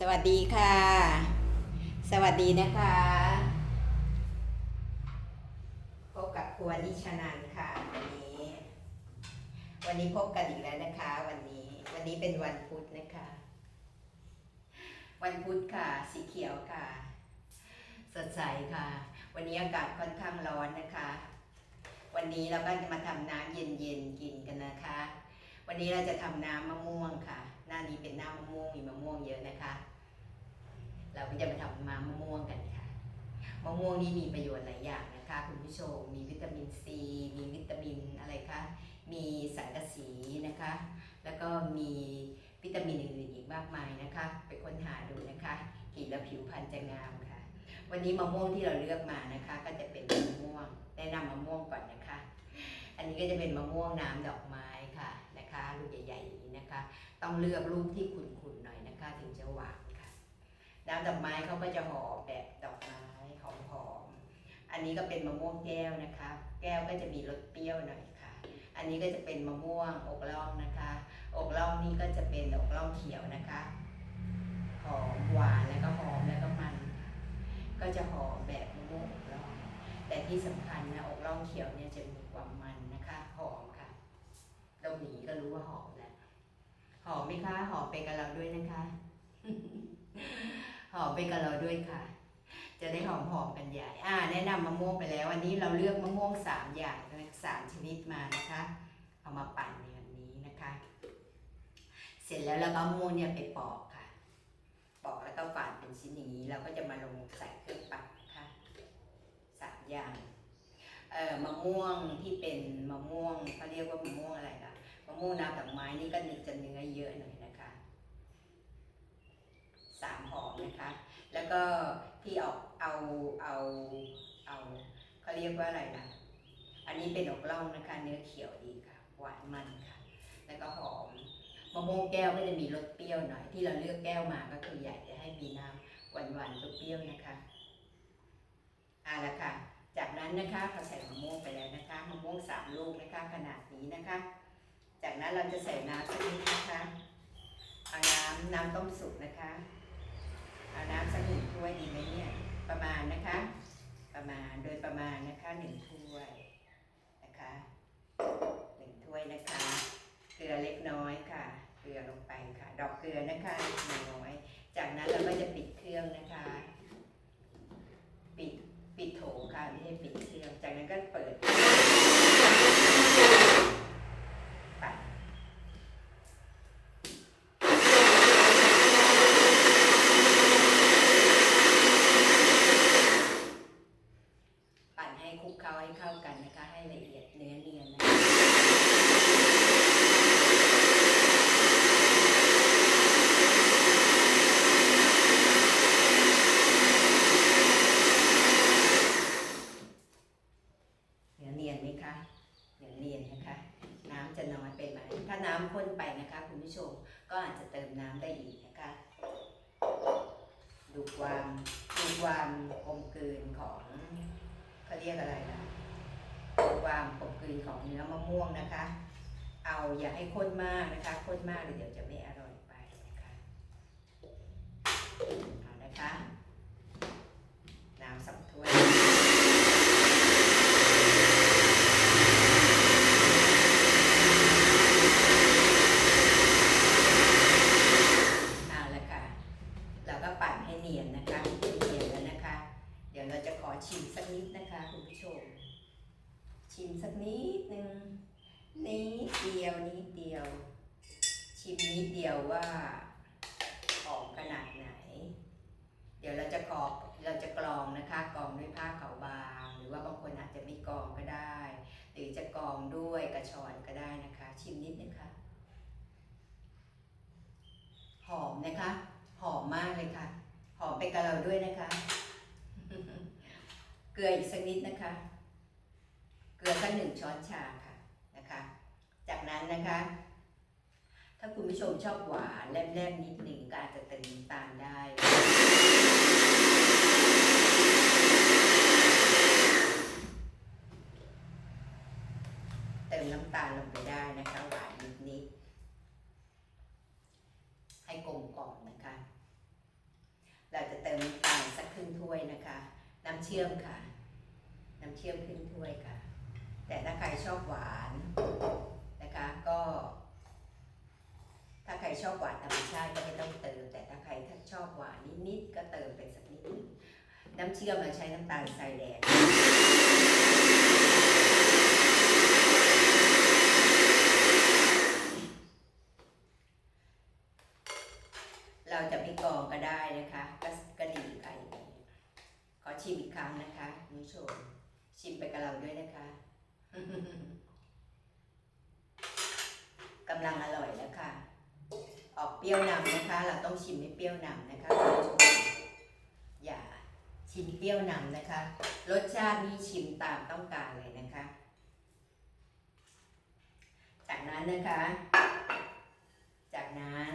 สวัสดีค่ะ สวัสดีนะคะ พบกับครัวนิชานันค่ะ วันนี้ วันนี้พบกันอีกแล้วนะคะ วันนี้ วันนี้เป็นวันพุธนะคะ วันพุธค่ะ สีเขียวค่ะ สดใสค่ะ วันนี้อากาศค่อนข้างร้อนนะคะ วันนี้เราก็จะมาทำน้ำเย็นๆกินกันนะคะวันนี้เราจะทำน้ำมะม่วงค่ะ หน้านี้เป็นหน้ำมะม่วงมีมะม่วงเยอะนะคะ เราก็จะมาทำน้ำมะม่วงกันค่ะ มะม่วงนี่มีประโยชน์หลายอย่างนะคะคุณผู้ชม มีวิตามินซี มีวิตามินอะไรคะ มีสังกะสีนะคะ แล้วก็มีวิตามินอื่นๆอีกมากมายนะคะ ไปค้นหาดูนะคะ กินแล้วผิวพรรณจะงามค่ะ วันนี้มะม่วงที่เราเลือกมานะคะ ก็จะเป็นมะม่วงแนะนำมะม่วงก่อนนะคะ อันนี้ก็จะเป็นมะม่วงน้ำดอกไม้ค่ะนะคะ ลูกใหญ่ๆอย่างนี้นะคะ ต้องเลือกลูกที่ขุ่นๆหน่อยนะคะ ถึงจะหวาน น้ำดอกไม้เขาก็จะห่อแบบดอกไม้หอมๆอันนี้ก็เป็นมะม่วงแก้วนะคะ แก้วก็จะมีรสเปรี้ยวหน่อยค่ะ อันนี้ก็จะเป็นมะม่วงอกล่องนะคะ อกล่องนี่ก็จะเป็นอกล่องเขียวนะคะหอมหวานแล้วก็หอมแล้วก็มัน ก็จะหอมแบบมะม่วงอกล่องแต่ที่สำคัญนะอกล่องเขียวเนี่ยจะมีความมันนะคะหอมค่ะเราหนีก็รู้ว่าหอมแล้วหอมไหมคะหอมไปกับเราด้วยนะคะ หอมไปกับเราด้วยค่ะ จะได้หอมหอมๆกันใหญ่อ่า แนะนำมะม่วงไปแล้ววันนี้เราเลือกมะม่วงสามอย่างสามชนิดมานะคะ เอามาปั่นในวันนี้นะคะ เสร็จแล้วเราก็มะม่วงเนี่ยไปปอกค่ะ ปอกแล้วก็ฝานเป็นชิ้นอย่างนี้ เราก็จะมาลงใส่เครื่องปั่นนะคะสามอย่างเอ่อมะม่วงที่เป็นมะม่วงเขาเรียกว่ามะม่วงอะไรล่ะมะม่วงน้ำดอกไม้นี่ก็จะเนื้อเยอะหน่อย สามหอมนะคะ แล้วก็ที่เอาเอาเอาเอาเขาเรียกว่าอะไรนะอันนี้เป็นอกล่องนะคะเนื้อเขียวดีค่ะหวานมันค่ะ แล้วก็หอมมะม่วงแก้วก็จะมีรสเปรี้ยวหน่อย ที่เราเลือกแก้วมาก็คืออยากจะให้มีน้ำหวานหวานเปรี้ยวนะคะเอาละค่ะ จากนั้นนะคะพอใส่มะม่วงไปแล้วนะคะมะม่วงสามลูกนะคะขนาดนี้นะคะ จากนั้นเราจะใส่น้ำสักนิดนะคะเอาน้ำน้ำต้มสุกนะคะ เอาน้ำสักหนึ่งถ้วยดีไหมเนี่ยประมาณนะคะ ประมาณโดยประมาณนะคะหนึ่งถ้วยนะคะหนึ่งถ้วยนะคะ เกลือเล็กน้อยค่ะ เกลือลงไปค่ะ ดอกเกลือนะคะน้อย จากนั้นเราก็จะปิดเครื่องนะคะ ปิดปิดโถค่ะไม่ใช่ปิดเครื่อง จากนั้นก็เปิดปัด ปั่นให้คลุกเคล้าให้เข้ากันนะคะ ให้ละเอียดเนื้อเนียนนะคะเนื้อเนียนไหมคะเนื้อเนียนนะคะ น้ำจะน้อยไปไหม ถ้า น้ำข้นไปนะคะคุณผู้ชมก็อาจจะเติมน้ำได้อีกนะคะ ดูความดูความกลมกลืนของเขาเรียกอะไรนะดูความกลมกลืนของเนื้อมะม่วงนะคะ เอาอย่าให้ข้นมากนะคะข้นมากเดี๋ยวจะไม่อร่อยไปนะคะเอานะคะ น้ำสองถ้วย เอาละค่ะ เราก็ปั่นให้เนียนนะคะให้เนียนแล้วนะคะ เดี๋ยวเราจะขอชิมสักนิดนะคะคุณผู้ชม ชิมสักนิดนึงนิดเดียวนิดเดียว ชิมนิดเดียวว่าหอมขนาดไหน เดี๋ยวเราจะ กรอกเราจะกรองนะคะกรองด้วยผ้าขาวบาง หรือว่าบางคนอาจจะไม่กรองก็ได้ หรือจะกรองด้วยกระชอนก็ได้นะคะ ชิมนิดนึงค่ะหอมนะคะ หอมมากเลยค่ะ หอมไปกับเราด้วยนะคะ เกลืออีกสักนิดนะคะ เกลือสักหนึ่งช้อนชาค่ะนะคะ จากนั้นนะคะ คุณผู้ชมชอบหวานแล่มๆนิดหนึ่งก็อาจจะเติมน้ำตาลได้ เติมน้ำตาลลงไปได้นะคะหวานนิดๆให้กลมกล่อมนะคะ เราจะเติมน้ำตาลสักครึ่งถ้วยนะคะ น้ำเชื่อมค่ะ น้ำเชื่อมครึ่งถ้วยค่ะ แต่ถ้าใครชอบหวาน น้ำเชื่อมเราใช้น้ำตาลทรายแดงเราจะไม่กรองก็ได้นะคะก็ก็ดีค่ะอย่างนี้ขอชิมอีกครั้งนะคะคุณผู้ชมชิมไปกับเราด้วยนะคะกำลังอร่อยแล้วค่ะ ออกเปรี้ยวนำนะคะ เราต้องชิมให้เปรี้ยวนำนะคะคุณผู้ชม ชิมเปรี้ยวนำนะคะ รสชาตินี้ชิมตามต้องการเลยนะคะ จากนั้นนะคะ จากนั้น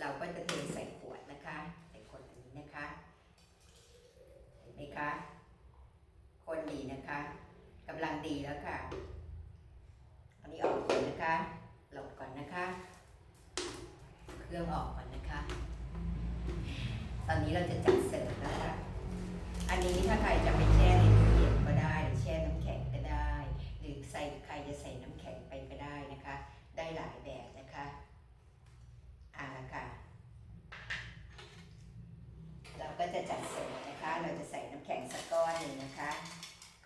เราก็จะเทใส่ขวดนะคะ ใส่ขวดอันนี้นะคะ เห็นไหมคะ คนดีนะคะกำลังดีแล้วค่ะอันนี้ออกก่อนนะคะหลบก่อนนะคะ เครื่องออกก่อนนะคะ ตอนนี้เราจะจัดเสิร์ฟแล้วค่ะ อันนี้ถ้าใครจะไปแช่ในตู้เย็นก็ได้หรือแช่น้ำแข็งก็ได้ หรือใส่ใครจะใส่น้ำแข็งไปก็ได้นะคะ ได้หลายแบบนะคะอ่าละค่ะ เราก็ จัดเสิร์ฟนะคะ เราจะใส่น้ำแข็งสักก้อนหนึ่งนะคะ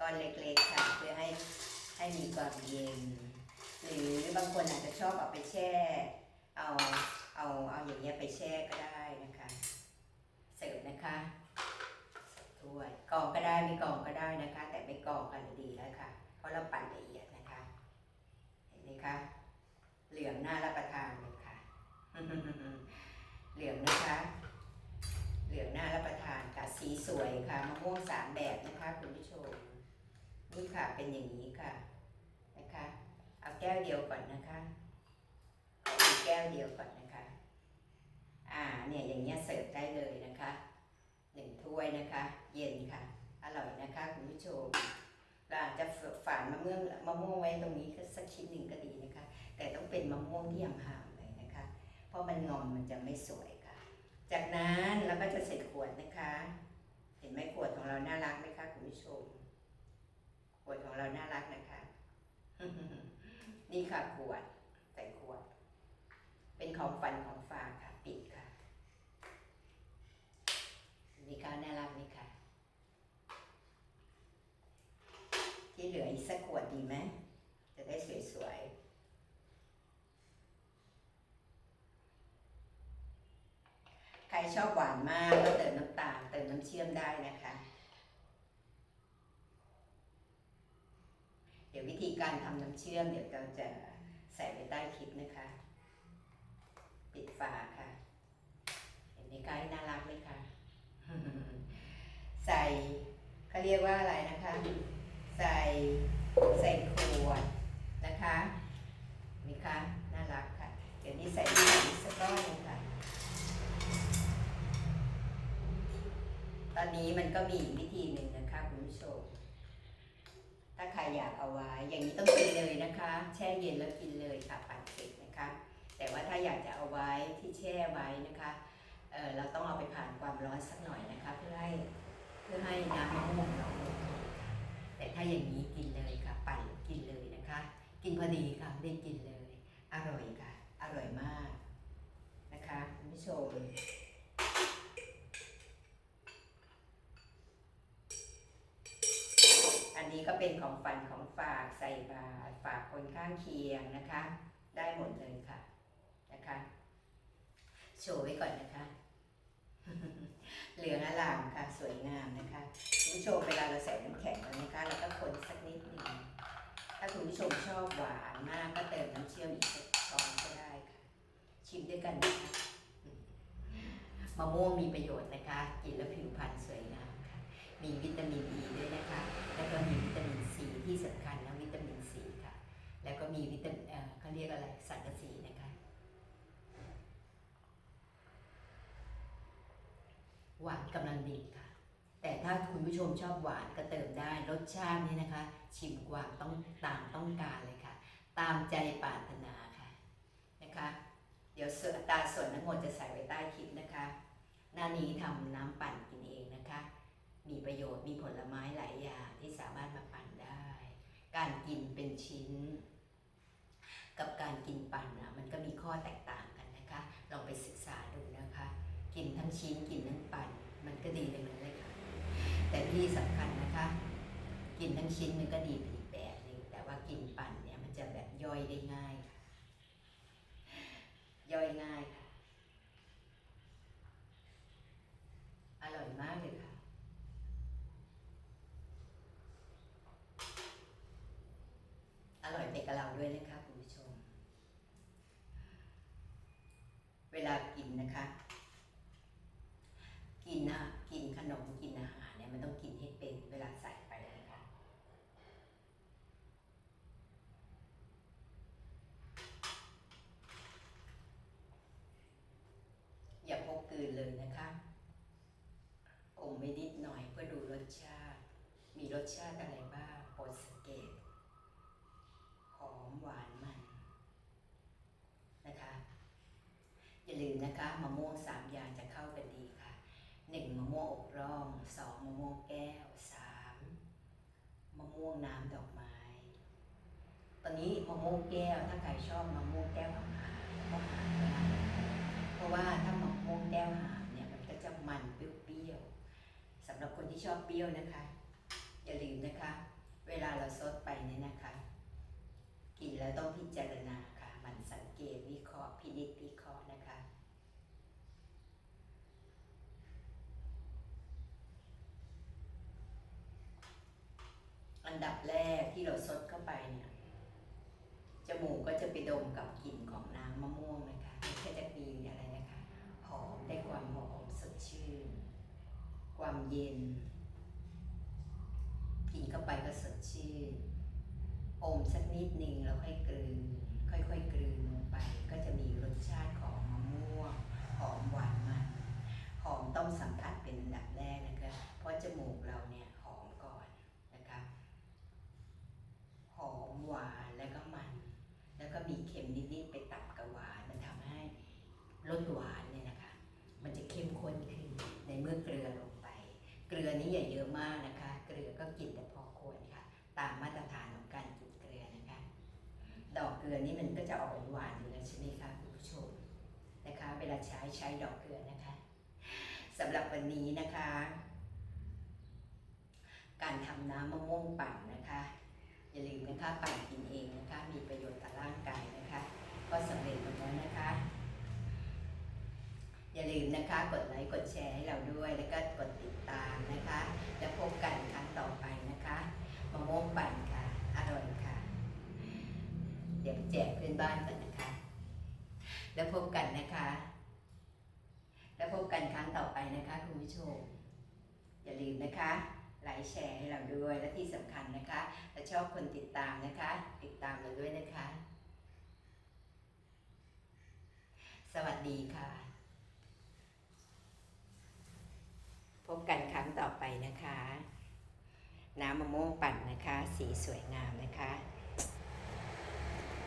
ก้อนเล็กๆค่ะเพื่อให้ให้มีความเย็น หรือบางคนอาจจะชอบเอาไปแช่ เอาเอาเอาอย่างเงี้ยไปแช่ก็ได้นะคะ เสิร์ฟนะคะถ้วยกองก็ได้ไม่กองก็ได้นะคะ แต่ไม่กองกันดีแล้วค่ะ เพราะเราปั่นละเอียดนะคะ เห็นไหมคะ เหลืองน่ารับประทานเลยค่ะ เหลืองนะคะ เหลืองหน่ารับประทานค่ะสีสวยค่ะมะม่วงสามแบบนะคะคุณผู้ชมนี่ค่ะเป็นอย่างนี้ค่ะนะคะเอาแก้วเดียวก่อนนะคะเอาแก้วเดียวก่อนนะคะ อ่าเนี่ยอย่างเงี้ยเสิร์ฟได้เลยนะคะหนึ่งถ้วยนะคะ เย็นค่ะ อร่อยนะคะคุณผู้ชมเราอาจจะฝานมะม่วงมะม่วงไว้ตรงนี้ก็สักชิ้นหนึ่งก็ดีนะคะ แต่ต้องเป็นมะม่วงที่ห่างๆเลยนะคะ เพราะมันงอมมันจะไม่สวย จากนั้นเราก็จะเสร็จขวดนะคะ เห็นไหมขวดของเราน่ารักไหมคะคุณผู้ชม ขวดของเราน่ารักนะคะ นี่ค่ะขวดใส่ขวด เป็นของฝันของฝากค่ะ ปิดค่ะมีค่ะน่ารักไหมคะที่เหลืออีกสักขวดดีไหมจะได้สวยๆ ใคร ชอบหวานมากก็เติมน้ำตาลเติมน้ำเชื่อมได้นะคะ เดี๋ยววิธีการทำน้ำเชื่อมเดี๋ยวเราจะใส่ไว้ใต้คลิปนะคะ ปิดฝาค่ะ เห็นไหมคะน่ารักไหมคะใส่เขาเรียกว่าอะไรนะคะ ใส่ใส่ขวดนะคะนี่คะน่ารักค่ะ เดี๋ยวนี้ใส่ใส่สก้อนนึงค่ะ ตอนนี้มันก็มีวิธีหนึ่งนะคะคุณผู้ชม ถ้าใครอยากเอาไว้ อย่างนี้ต้องกินเลยนะคะ แช่เย็นแล้วกินเลยค่ะปั่นเสร็จนะคะ แต่ว่าถ้าอยากจะเอาไว้ที่แช่ไว้นะคะเออเราต้องเอาไปผ่านความร้อนสักหน่อยนะคะ เพื่อให้เพื่อให้น้ำมะม่วงเราลดแต่ถ้าอย่างนี้กินเลยค่ะ ปั่นกินเลยนะคะ กินพอดีค่ะได้กินเลย อร่อยค่ะ อร่อยมากนะคะคุณผู้ชม นี้ก็เป็นของฝันของฝากใส่บาตรฝากคนข้างเคียงนะคะ ได้หมดเลยค่ะนะคะโชว์ไว้ก่อนนะคะ เหลืองอลามค่ะ สวยงามนะคะคุณผู้ชมเวลาเราใส่น้ำแข็งแล้วนะคะเราก็คนสักนิดหนึ่งถ้าคุณผู้ชมชอบหวานมากก็เติมน้ำเชื่อมอีกสักช้อนก็ได้ค่ะ ชิมด้วยกันนะคะมะม่วงมีประโยชน์นะคะ กินแล้วผิวพรรณสวยงาม มีวิตามินอีด้วยนะคะ แล้วก็มีวิตามินซีที่สำคัญนะวิตามินซีค่ะ แล้วก็มีวิตามินเขาเรียกอะไรสังกะสีนะคะ หวานกำลังดีค่ะ แต่ถ้าคุณผู้ชมชอบหวานก็เติมได้รสชาตินี่นะคะ ชิมกว่าต้องตามต้องการเลยค่ะ ตามใจปรารถนาค่ะนะคะ เดี๋ยวส่วนตาส่วนทั้งหมดจะใส่ไว้ใต้คลิปนะคะหน้านี้ทำน้ำปั่นกินเองนะคะ มีประโยชน์มีผลไม้หลายอย่างที่สามารถมาปั่นได้ การกินเป็นชิ้น กับการกินปั่นนะมันก็มีข้อแตกต่างกันนะคะลองไปศึกษาดูนะคะ กินทั้งชิ้นกินทั้งปั่นมันก็ดีเลยเหมือนเลยค่ะแต่ที่สำคัญนะคะ กินทั้งชิ้นมันก็ดีไปอีกแบบหนึงแต่ว่ากินปั่นเนี่ยมันจะแบบย่อยได้ง่ายค่ะ ย่อยง่ายค่ะ อร่อยมากเลยค่ะ อร่อยไปกับเราด้วยนะคะคุณผู้ชม เว ลากินนะคะ กินนะกินขนมกินอาหารเนี่ยมันต้องกินให้เป็นเวลาใส่ไปนะคะอย่าพกกืนเลยนะคะอมไว้นิดหน่อยเพื่อดูรสชาติ มีรสชาติอะไรดสังเกต หอมหวานมันนะคะ อย่า ลืมนะคะมะม่วงสามอย่างจะเข้ากันดีค่ะหนึ่งมะม่วงอกร่องสองมะม่วงแก้วสามมะม่วงน้ำดอกไม้ ตอนนี้มะม่วงแก้วถ้าใครชอบมะม่วงแก้วหางหางก็หาได้เพราะว่าถ้ามะม่วงแก้วหางเนี่ยมันก็จะมันเปรี้ยวๆสำหรับคนที่ชอบเปรี้ยวนะคะ อย่าลืมนะคะ เวลาเราซดไปเนี่ยนะคะ กินแล้วต้องพิจารณาค่ะ มันสังเกตวิเคราะห์พินิจวิเคราะห์นะคะ อันดับแรกที่เราซดเข้าไปเนี่ย จมูกก็จะไป ดมกับกลิ่นของน้ำมะม่วงนะคะมันก็จะมีอะไรนะคะหอมได้ความหอมสดชื่น ความเย็น กินเข้าไปก็สดชื่นอมสักนิดหนึ่งแล้วค่อยกลืนค่อยๆกลืนลงไป ก็จะมีรสชาติของมะม่วงหอมหวานมันหอมต้องสัมผัสเป็นอันดับแรกนะคะเพราะจมูกเราเนี่ยหอมก่อนนะคะ หอมหวานแล้วก็มัน แล้วก็ มีเค็มนิดๆไปตัดกับหวานมันทำให้รสหวานเนี่ยนะคะ มันจะเข้มข้นขึ้นในเมื่อเกลือลงไป เกลือนี้อย่าเยอะมากนะคะ เกลือก็กินแต่พอควรค่ะ ตามมาตรฐานของการกินเกลือนะคะ ดอกเกลือนี่มันก็จะออกหวานอยู่แล้วใช่ไหมคะคุณผู้ชมนะคะ เวลาใช้ใช้ดอกเกลือนะคะสำหรับวันนี้นะคะ การทำน้ำมะม่วงปั่นนะคะ อย่าลืมนะคะปั่นกินเองนะคะ มีประโยชน์ต่อร่างกายนะคะ ก็สำเร็จหมดแล้วนะคะ อย่าลืมนะคะกดไลค์กดแชร์ให้เราด้วย แล้วก็กดติดตามนะคะ แล้วพบกันครั้งต่อไปนะคะมะม่วงปั่นค่ะอร่อยค่ะ เดี๋ยวแจกเพื่อนบ้านกันนะคะ แล้วพบกันนะคะ แล้วพบกันครั้งต่อไปนะคะคุณผู้ชมอย่าลืมนะคะ ไลค์แชร์ให้เราด้วย และที่สำคัญนะคะถ้าชอบคนติดตามนะคะ ติดตามเราด้วยนะคะ สวัสดีค่ะ พบกันครั้งต่อไปนะคะ น้ำมะม่วงปั่นนะคะ สีสวยงามนะคะ